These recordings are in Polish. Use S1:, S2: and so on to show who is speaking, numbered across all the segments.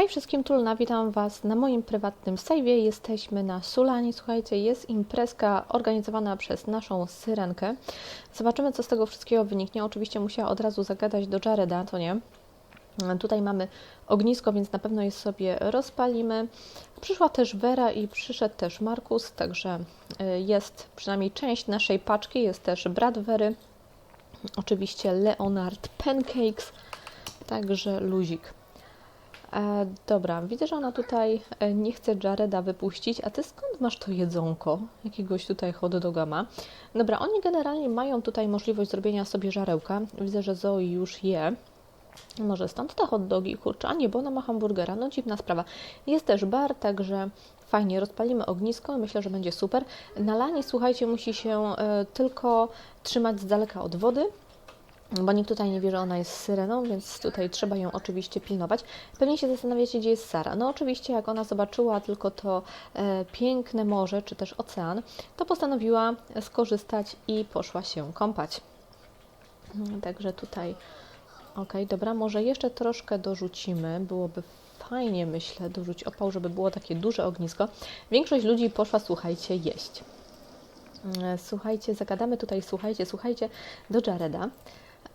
S1: Hej wszystkim, Tulna, witam Was na moim prywatnym sejwie. Jesteśmy na Sulani. Słuchajcie, jest imprezka organizowana przez naszą Syrenkę. Zobaczymy, co z tego wszystkiego wyniknie. Oczywiście musiała od razu zagadać do Jareda, to nie? Tutaj mamy ognisko, więc na pewno je sobie rozpalimy. Przyszła też Wera i przyszedł też Markus, także y, jest przynajmniej część naszej paczki. Jest też brat Wery, oczywiście Leonard Pancakes, także luzik. E, dobra, widzę, że ona tutaj e, nie chce Jareda wypuścić, a ty skąd masz to jedzonko? Jakiegoś tutaj hot doga ma. Dobra, oni generalnie mają tutaj możliwość zrobienia sobie żarełka. Widzę, że Zoe już je. Może stąd te hot dogi, kurczę, a nie, bo ona ma hamburgera, no dziwna sprawa. Jest też bar, także fajnie, rozpalimy ognisko, myślę, że będzie super. Na lanie, słuchajcie, musi się y, tylko trzymać z daleka od wody, bo nikt tutaj nie wie, że ona jest syreną, więc tutaj trzeba ją oczywiście pilnować. Pewnie się zastanawiacie, gdzie jest Sara. No oczywiście, jak ona zobaczyła tylko to e, piękne morze, czy też ocean, to postanowiła skorzystać i poszła się kąpać. Także tutaj, ok, dobra, może jeszcze troszkę dorzucimy, byłoby fajnie, myślę, dorzucić opał, żeby było takie duże ognisko. Większość ludzi poszła, słuchajcie, jeść. Słuchajcie, zagadamy tutaj, słuchajcie, słuchajcie, do Jareda.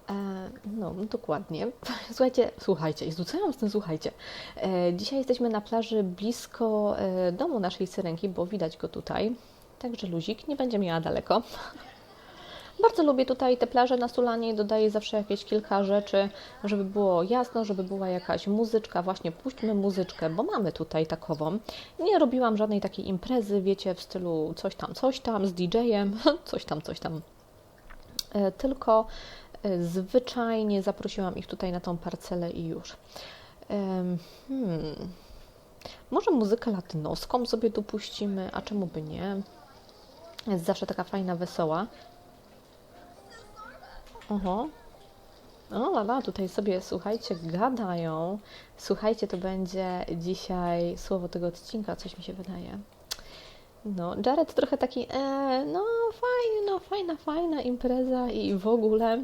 S1: E, no, dokładnie. Słuchajcie, słuchajcie, Jezu, co ja z tym słuchajcie? E, dzisiaj jesteśmy na plaży blisko e, domu naszej syrenki, bo widać go tutaj. Także luzik, nie będzie miała daleko. Bardzo lubię tutaj te plaże na Sulanie i dodaję zawsze jakieś kilka rzeczy, żeby było jasno, żeby była jakaś muzyczka. Właśnie puśćmy muzyczkę, bo mamy tutaj takową. Nie robiłam żadnej takiej imprezy, wiecie, w stylu coś tam, coś tam z DJ-em, coś tam, coś tam. Tylko zwyczajnie zaprosiłam ich tutaj na tą parcelę i już. Hmm. Może muzykę latynoską sobie dopuścimy, a czemu by nie? Jest zawsze taka fajna, wesoła. Oho. O, lala, tutaj sobie, słuchajcie, gadają. Słuchajcie, to będzie dzisiaj słowo tego odcinka, coś mi się wydaje. No, Jared trochę taki, e, no fajnie, no fajna, fajna impreza i w ogóle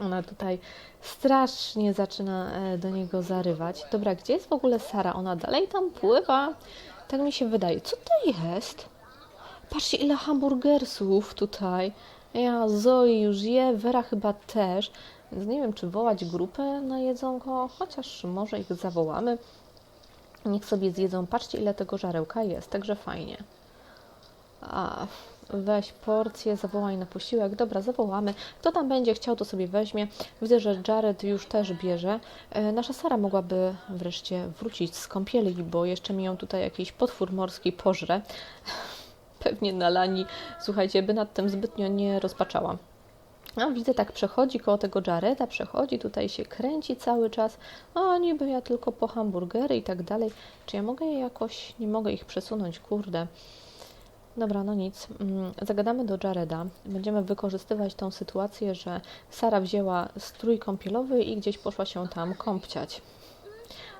S1: ona tutaj strasznie zaczyna e, do niego zarywać. Dobra, gdzie jest w ogóle Sara? Ona dalej tam pływa? Tak mi się wydaje. Co to jest? Patrzcie, ile hamburgersów tutaj. Ja, Zoe już je, Vera chyba też. Więc nie wiem, czy wołać grupę na jedzonko, chociaż może ich zawołamy. Niech sobie zjedzą. Patrzcie, ile tego żarełka jest, także fajnie. A, weź porcję, zawołaj na posiłek. Dobra, zawołamy. Kto tam będzie chciał, to sobie weźmie. Widzę, że Jared już też bierze. E, nasza Sara mogłaby wreszcie wrócić z kąpieli, bo jeszcze mi ją tutaj jakiś potwór morski pożre. Pewnie na lani, słuchajcie, by nad tym zbytnio nie rozpaczała. No, widzę, tak przechodzi koło tego Jareda, przechodzi, tutaj się kręci cały czas. O, niby ja tylko po hamburgery i tak dalej. Czy ja mogę je jakoś, nie mogę ich przesunąć, kurde. Dobra, no nic. Mm, zagadamy do Jareda. Będziemy wykorzystywać tą sytuację, że Sara wzięła strój kąpielowy i gdzieś poszła się tam kąpciać.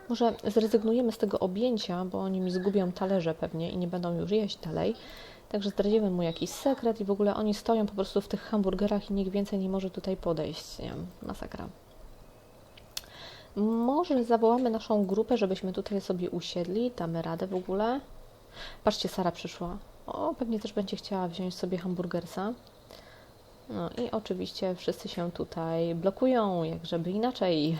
S1: Może zrezygnujemy z tego objęcia, bo oni mi zgubią talerze pewnie i nie będą już jeść dalej. Także zdradzimy mu jakiś sekret i w ogóle oni stoją po prostu w tych hamburgerach i nikt więcej nie może tutaj podejść. Nie wiem, masakra. Może zawołamy naszą grupę, żebyśmy tutaj sobie usiedli, damy radę w ogóle. Patrzcie, Sara przyszła. O, pewnie też będzie chciała wziąć sobie hamburgersa. No i oczywiście wszyscy się tutaj blokują, jak żeby inaczej.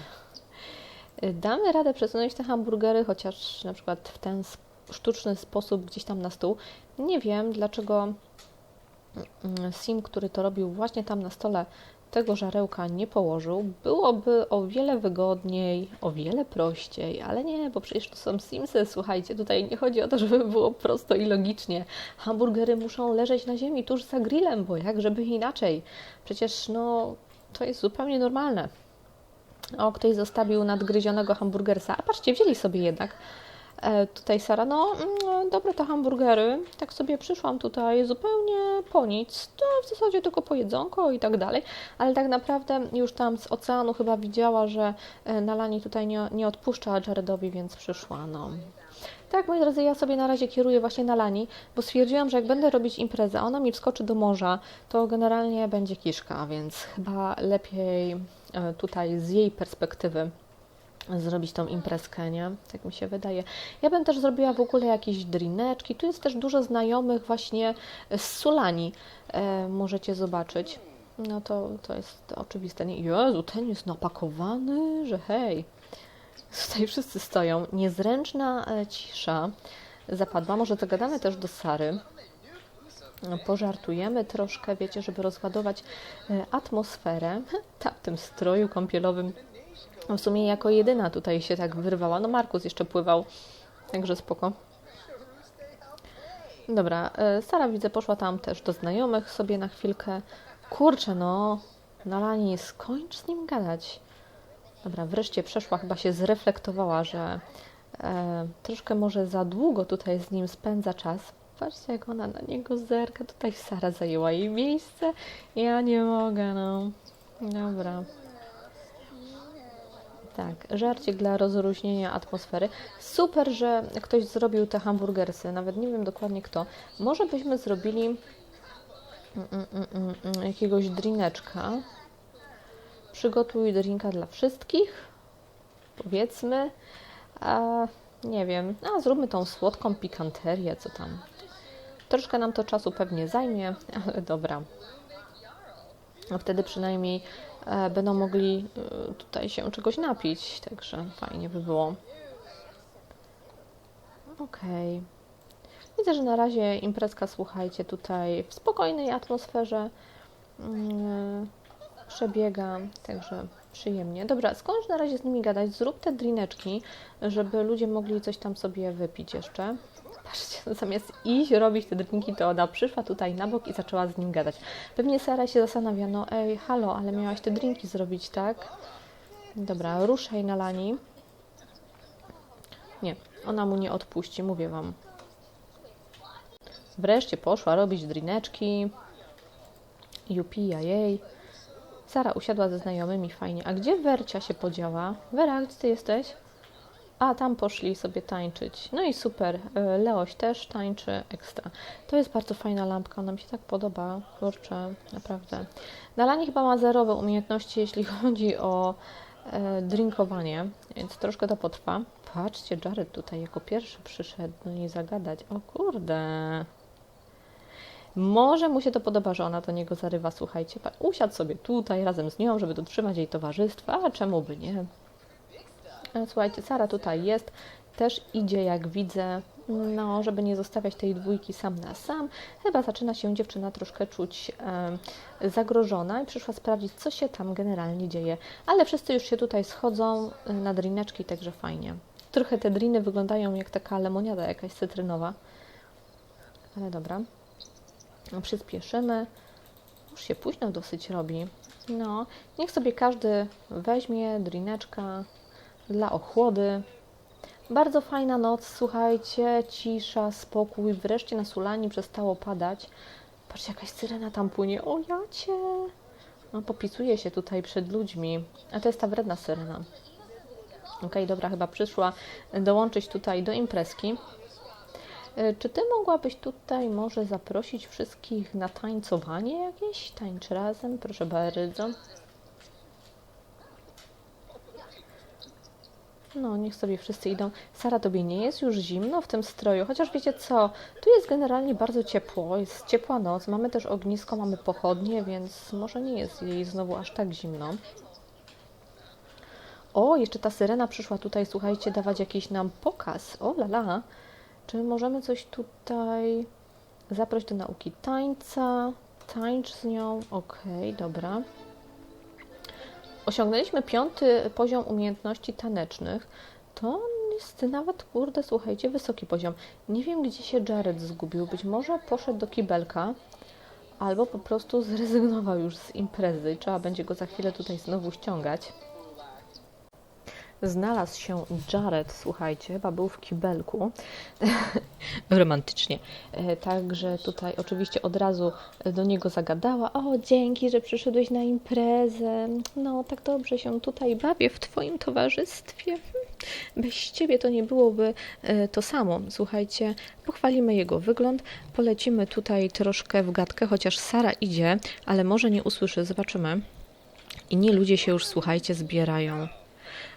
S1: Damy radę przesunąć te hamburgery, chociaż na przykład w ten sztuczny sposób gdzieś tam na stół. Nie wiem, dlaczego mm, Sim, który to robił właśnie tam na stole, tego żarełka nie położył, byłoby o wiele wygodniej, o wiele prościej, ale nie, bo przecież to są Simsy, słuchajcie, tutaj nie chodzi o to, żeby było prosto i logicznie. Hamburgery muszą leżeć na ziemi tuż za grillem, bo jak żeby inaczej. Przecież no, to jest zupełnie normalne. O, ktoś zostawił nadgryzionego hamburgersa, a patrzcie, wzięli sobie jednak tutaj Sara, no mm, dobre te hamburgery, tak sobie przyszłam tutaj zupełnie po nic, to w zasadzie tylko po jedzonko i tak dalej, ale tak naprawdę już tam z oceanu chyba widziała, że e, Nalani tutaj nie, nie odpuszcza Jaredowi, więc przyszła, no. Tak, moi drodzy, ja sobie na razie kieruję właśnie na Lani, bo stwierdziłam, że jak będę robić imprezę, a ona mi wskoczy do morza, to generalnie będzie kiszka, więc chyba lepiej e, tutaj z jej perspektywy zrobić tą imprezkę, nie? Tak mi się wydaje. Ja bym też zrobiła w ogóle jakieś drineczki. Tu jest też dużo znajomych właśnie z Sulani. E, możecie zobaczyć. No to, to jest oczywiste. Nie? Jezu, ten jest napakowany, że hej. Tutaj wszyscy stoją. Niezręczna e, cisza zapadła. Może zagadamy też do Sary. Pożartujemy troszkę, wiecie, żeby rozładować e, atmosferę. Ta w tym stroju kąpielowym w sumie jako jedyna tutaj się tak wyrwała. No Markus jeszcze pływał, także spoko. Dobra, e, Sara widzę poszła tam też do znajomych sobie na chwilkę. Kurczę no, Nalani, skończ z nim gadać. Dobra, wreszcie przeszła, chyba się zreflektowała, że e, troszkę może za długo tutaj z nim spędza czas. Patrzcie, jak ona na niego zerka. Tutaj Sara zajęła jej miejsce. Ja nie mogę, no. Dobra. Tak, żarcik dla rozluźnienia atmosfery. Super, że ktoś zrobił te hamburgersy, nawet nie wiem dokładnie kto. Może byśmy zrobili mm, mm, mm, mm, jakiegoś drineczka. Przygotuj drinka dla wszystkich, powiedzmy. A, nie wiem, a zróbmy tą słodką pikanterię, co tam. Troszkę nam to czasu pewnie zajmie, ale dobra. A wtedy przynajmniej będą mogli e, tutaj się czegoś napić, także fajnie by było. Okej. Okay. Widzę, że na razie imprezka, słuchajcie, tutaj w spokojnej atmosferze yy, przebiega, także przyjemnie. Dobra, skończ na razie z nimi gadać, zrób te drineczki, żeby ludzie mogli coś tam sobie wypić jeszcze. Patrzcie, zamiast iść robić te drinki, to ona przyszła tutaj na bok i zaczęła z nim gadać. Pewnie Sara się zastanawia, no ej, halo, ale miałaś te drinki zrobić, tak? Dobra, ruszaj na lani. Nie, ona mu nie odpuści, mówię wam. Wreszcie poszła robić drineczki. Jupija jej. Sara usiadła ze znajomymi, fajnie. A gdzie Wercia się podziała? Wera, gdzie ty jesteś? A, tam poszli sobie tańczyć. No i super. E, Leoś też tańczy ekstra. To jest bardzo fajna lampka, ona mi się tak podoba. Kurczę, naprawdę. Nalani chyba ma zerowe umiejętności, jeśli chodzi o e, drinkowanie, więc troszkę to potrwa. Patrzcie, Jared tutaj jako pierwszy przyszedł, no i zagadać. O kurde. Może mu się to podoba, że ona do niego zarywa. Słuchajcie, usiadł sobie tutaj razem z nią, żeby dotrzymać jej towarzystwa, a czemu by nie? E, słuchajcie, Sara tutaj jest, też idzie jak widzę, no, żeby nie zostawiać tej dwójki sam na sam. Chyba zaczyna się dziewczyna troszkę czuć e, zagrożona i przyszła sprawdzić, co się tam generalnie dzieje. Ale wszyscy już się tutaj schodzą e, na drineczki, także fajnie. Trochę te driny wyglądają jak taka lemoniada jakaś cytrynowa. Ale dobra. Przyspieszymy. Już się późno dosyć robi. No, niech sobie każdy weźmie drineczka, dla ochłody. Bardzo fajna noc, słuchajcie, cisza, spokój. Wreszcie na Sulani przestało padać. Patrzcie, jakaś syrena tam płynie. O, jacie! No, popisuje się tutaj przed ludźmi. A to jest ta wredna syrena. Ok, dobra, chyba przyszła dołączyć tutaj do imprezki. E, czy ty mogłabyś tutaj może zaprosić wszystkich na tańcowanie jakieś? Tańcz razem, proszę bardzo. No, niech sobie wszyscy idą. Sara, tobie nie jest już zimno w tym stroju? Chociaż wiecie co, tu jest generalnie bardzo ciepło, jest ciepła noc, mamy też ognisko, mamy pochodnie, więc może nie jest jej znowu aż tak zimno. O, jeszcze ta syrena przyszła tutaj, słuchajcie, dawać jakiś nam pokaz. O, lala. Czy możemy coś tutaj zaprosić do nauki tańca? Tańcz z nią. Okej, okay, dobra. Osiągnęliśmy piąty poziom umiejętności tanecznych. To jest nawet, kurde, słuchajcie, wysoki poziom. Nie wiem, gdzie się Jared zgubił. Być może poszedł do kibelka, albo po prostu zrezygnował już z imprezy. Trzeba będzie go za chwilę tutaj znowu ściągać znalazł się Jared, słuchajcie, chyba był w kibelku, romantycznie. E, także tutaj oczywiście od razu do niego zagadała, o dzięki, że przyszedłeś na imprezę, no tak dobrze się tutaj bawię w Twoim towarzystwie. Bez Ciebie to nie byłoby e, to samo. Słuchajcie, pochwalimy jego wygląd, polecimy tutaj troszkę w gadkę, chociaż Sara idzie, ale może nie usłyszy, zobaczymy. Inni ludzie się już, słuchajcie, zbierają.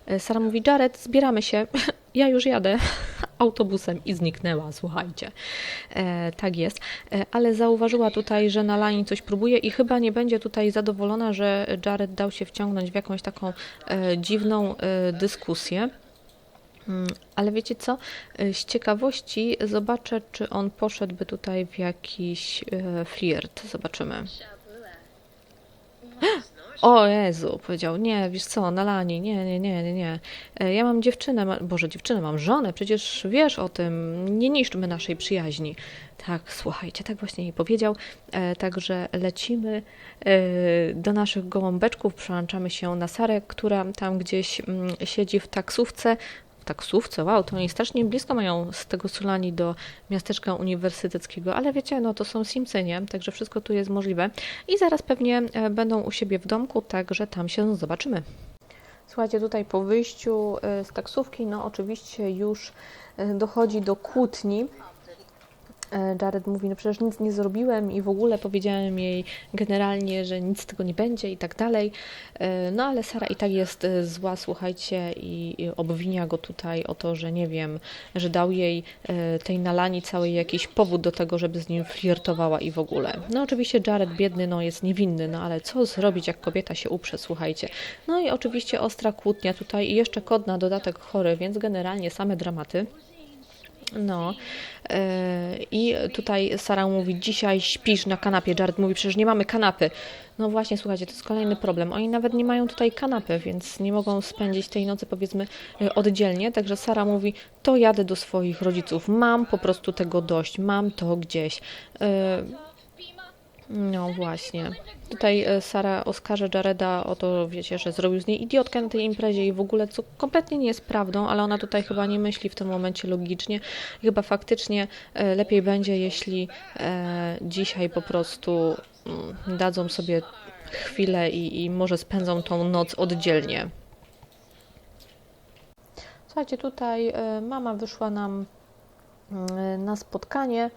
S1: E, Sara mówi, Jared, zbieramy się, ja już jadę autobusem i zniknęła, słuchajcie. E, tak jest, e, ale zauważyła tutaj, że Nalani coś próbuje i chyba nie będzie tutaj zadowolona, że Jared dał się wciągnąć w jakąś taką e, dziwną e, dyskusję. Mm, Ale wiecie co? E, Z ciekawości zobaczę, czy on poszedłby tutaj w jakiś flirt. Zobaczymy. O Jezu, powiedział, nie, wiesz co, Nalani, nie, nie, nie, nie, nie. E, Ja mam dziewczynę, ma, Boże, dziewczynę, mam żonę, przecież wiesz o tym, nie niszczmy naszej przyjaźni. Tak, słuchajcie, tak właśnie jej powiedział. E, Także lecimy e, do naszych gołąbeczków, przełączamy się na Sarę, która tam gdzieś mm, siedzi w taksówce, taksówce, wow, to oni strasznie blisko mają z tego Sulani do miasteczka uniwersyteckiego, ale wiecie, no to są Simsy, nie? Także wszystko tu jest możliwe. I zaraz pewnie e, będą u siebie w domku, także tam się zobaczymy. Słuchajcie, tutaj po wyjściu e, z taksówki, no oczywiście już e, dochodzi do kłótni. E, Jared mówi, no przecież nic nie zrobiłem i w ogóle powiedziałem jej generalnie, że nic z tego nie będzie i tak dalej. E, No ale Sara i tak jest e, zła, słuchajcie, i obwinia go tutaj o to, że nie wiem, że dał jej tej Nalani cały jakiś powód do tego, żeby z nim flirtowała i w ogóle. No oczywiście Jared biedny, no jest niewinny, no ale co zrobić, jak kobieta się uprze, słuchajcie. No i oczywiście ostra kłótnia tutaj i jeszcze kod na dodatek chory, więc generalnie same dramaty. No yy, i tutaj Sara mówi, dzisiaj śpisz na kanapie. Jared mówi, przecież nie mamy kanapy. No właśnie, słuchajcie, to jest kolejny problem. Oni nawet nie mają tutaj kanapy, więc nie mogą spędzić tej nocy powiedzmy yy, oddzielnie. Także Sara mówi, to jadę do swoich rodziców. Mam po prostu tego dość, mam to gdzieś. No właśnie. Tutaj e, Sara oskarża Jareda o to, wiecie, że zrobił z niej idiotkę na tej imprezie i w ogóle, co kompletnie nie jest prawdą, ale ona tutaj chyba nie myśli w tym momencie logicznie. Chyba faktycznie e, lepiej będzie, jeśli e, dzisiaj po prostu mm, dadzą sobie chwilę i, i może spędzą tą noc oddzielnie. Słuchajcie, tutaj mama wyszła nam mm, na spotkanie.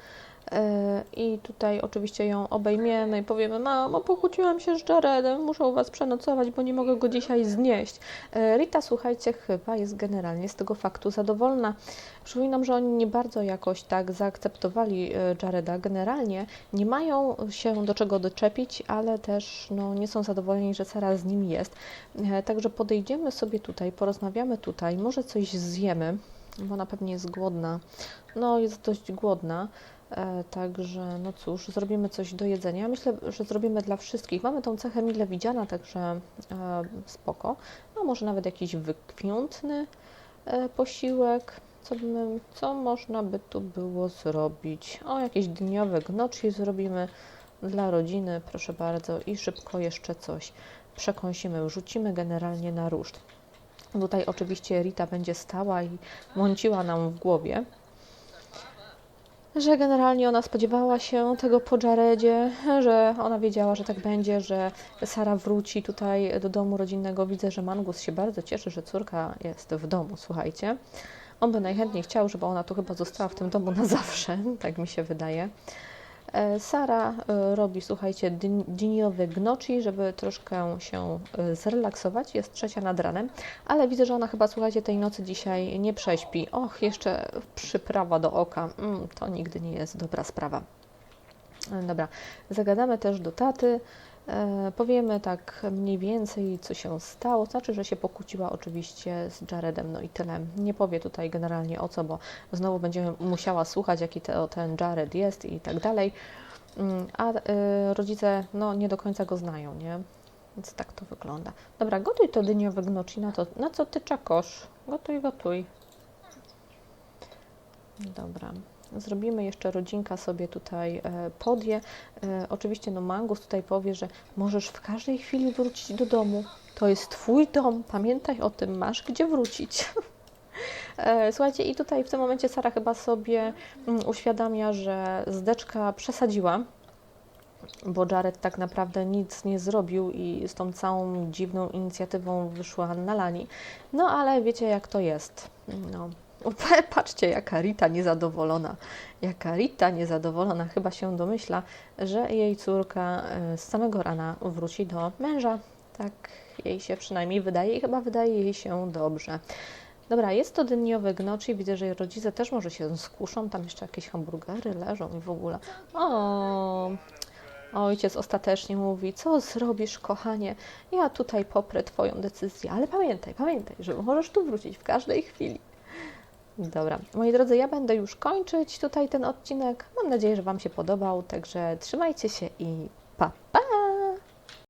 S1: E, I tutaj oczywiście ją obejmiemy i powiemy: Mamo, pokłóciłam się z Jaredem, muszę u Was przenocować, bo nie mogę go dzisiaj znieść. E, Rita, słuchajcie, chyba jest generalnie z tego faktu zadowolona. Przypominam, że oni nie bardzo jakoś tak zaakceptowali e, Jareda. Generalnie nie mają się do czego doczepić, ale też no, nie są zadowoleni, że Sara z nim jest. Także podejdziemy sobie tutaj, porozmawiamy tutaj, może coś zjemy, bo ona pewnie jest głodna. No, jest dość głodna. E, Także, no cóż, zrobimy coś do jedzenia. Myślę, że zrobimy dla wszystkich. Mamy tą cechę mile widziana, także e, spoko. No może nawet jakiś wykwintny e, posiłek. Co, by, co można by tu było zrobić? O, jakieś dniowe gnocchi zrobimy dla rodziny, proszę bardzo. I szybko jeszcze coś przekąsimy. Rzucimy generalnie na ruszt. Tutaj oczywiście Rita będzie stała i mąciła nam w głowie że generalnie ona spodziewała się tego po Jaredzie, że ona wiedziała, że tak będzie, że Sara wróci tutaj do domu rodzinnego. Widzę, że Mangus się bardzo cieszy, że córka jest w domu, słuchajcie. On by najchętniej chciał, żeby ona tu chyba została w tym domu na zawsze, tak mi się wydaje. E, Sara e, robi, słuchajcie, dni- dniowe gnocchi, żeby troszkę się e, zrelaksować. Jest trzecia nad ranem, ale widzę, że ona chyba, słuchajcie, tej nocy dzisiaj nie prześpi. Och, jeszcze przyprawa do oka. Mm, to nigdy nie jest dobra sprawa. Dobra, zagadamy też do taty. E, powiemy tak mniej więcej, co się stało. Znaczy, że się pokłóciła oczywiście z Jaredem, no i tyle. Nie powie tutaj generalnie o co, bo znowu będziemy musiała słuchać, jaki ten Jared jest i tak dalej. Mm, A e, rodzice, no, nie do końca go znają, nie? Więc tak to wygląda. Dobra, gotuj to dyniowe gnocchi. Na, to, na co ty czekasz? Gotuj, gotuj. Dobra. Zrobimy jeszcze rodzinka sobie tutaj e, podje. E, oczywiście no Mangus tutaj powie, że możesz w każdej chwili wrócić do domu. To jest twój dom, pamiętaj o tym, masz gdzie wrócić. E, Słuchajcie, i tutaj w tym momencie Sara chyba sobie mm, uświadamia, że zdeczka przesadziła, bo Jared tak naprawdę nic nie zrobił i z tą całą dziwną inicjatywą wyszła na lani. No ale wiecie jak to jest. No. Patrzcie, jaka Rita niezadowolona. Jaka Rita niezadowolona chyba się domyśla, że jej córka e, z samego rana wróci do męża. Tak jej się przynajmniej wydaje i chyba wydaje jej się dobrze. Dobra, jest to dniowy gnocchi. Widzę, że jej rodzice też może się skuszą. Tam jeszcze jakieś hamburgery leżą i w ogóle. O, ojciec ostatecznie mówi: Co zrobisz, kochanie? Ja tutaj poprę Twoją decyzję, ale pamiętaj, pamiętaj, że możesz tu wrócić w każdej chwili. Dobra, moi drodzy, ja będę już kończyć tutaj ten odcinek. Mam nadzieję, że Wam się podobał, także trzymajcie się i pa, pa!